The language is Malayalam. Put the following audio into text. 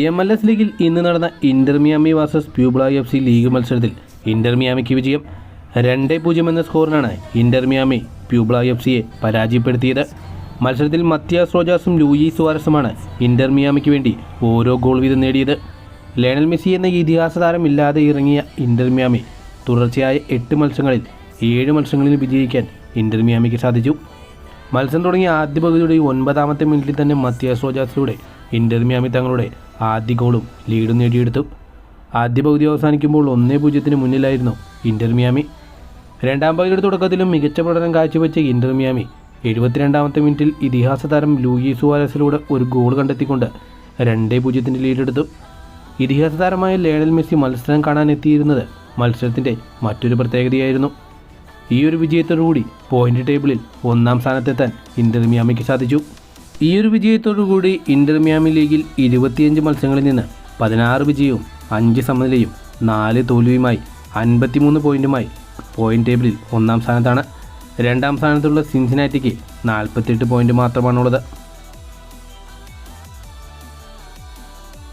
എം എൽ എസ് ലീഗിൽ ഇന്ന് നടന്ന Inter Miami versus Puebla F C league മത്സരത്തിൽ ഇന്റർ മിയാമിക്ക് വിജയം രണ്ട് പൂജ്യം എന്ന സ്കോറിനാണ് ഇന്റർ മിയാമി എഫ് സിയെ പരാജയപ്പെടുത്തിയത്. മത്സരത്തിൽ മത്യാസ് റോജാസും ലൂയി സുവാരസുമാണ് ഇന്റർ മിയാമിക്ക് വേണ്ടി ഓരോ ഗോൾ വീതം നേടിയത്. ലയണൽ മെസ്സി എന്ന ഇതിഹാസ താരം ഇല്ലാതെ ഇറങ്ങിയ ഇന്റർ മിയാമി തുടർച്ചയായ എട്ട് മത്സരങ്ങളിൽ ഏഴ് മത്സരങ്ങളിൽ വിജയിക്കാൻ ഇന്റർ മിയാമിക്ക് സാധിച്ചു. മത്സരം തുടങ്ങിയ ആദ്യ പകുതിയുടെ ഒൻപതാമത്തെ മിനിറ്റിൽ തന്നെ മത്യാസ് റോജാസിലൂടെ ഇന്റർ മിയാമി തങ്ങളുടെ ആദ്യ ഗോളും ലീഡും നേടിയെടുത്തു ആദ്യ പകുതി അവസാനിക്കുമ്പോൾ ഒന്നേ പൂജ്യത്തിന് മുന്നിലായിരുന്നു ഇന്റർ മിയാമി. രണ്ടാം പകുതിയുടെ തുടക്കത്തിലും മികച്ച പ്രകടനം കാഴ്ചവെച്ച ഇന്റർ മിയാമി എഴുപത്തിരണ്ടാമത്തെ മിനിറ്റിൽ ഇതിഹാസ താരം ലൂയി സുവാരസിലൂടെ ഒരു ഗോൾ കണ്ടെത്തിക്കൊണ്ട് രണ്ടേ പൂജ്യത്തിന്റെ ലീഡെടുത്തു. ഇതിഹാസ താരമായ ലേണൽ മെസ്സി മത്സരം കാണാനെത്തിയിരുന്നത് മത്സരത്തിന്റെ മറ്റൊരു പ്രത്യേകതയായിരുന്നു. ഈ ഒരു വിജയത്തോടുകൂടി പോയിന്റ് ടേബിളിൽ ഒന്നാം സ്ഥാനത്തെത്താൻ ഇന്റർ മിയാമിക്ക് സാധിച്ചു. ഈ ഒരു വിജയത്തോടുകൂടി ഇന്റർ മിയാമി ലീഗിൽ ഇരുപത്തിയഞ്ച് മത്സരങ്ങളിൽ നിന്ന് പതിനാറ് വിജയവും അഞ്ച് സമനിലയും നാല് തോൽവിയുമായി അൻപത്തിമൂന്ന് പോയിന്റുമായി പോയിന്റ് ടേബിളിൽ ഒന്നാം സ്ഥാനത്താണ്. രണ്ടാം സ്ഥാനത്തുള്ള സിൻസിനാറ്റിക്ക് നാൽപ്പത്തെട്ട് പോയിന്റ് മാത്രമാണുള്ളത്.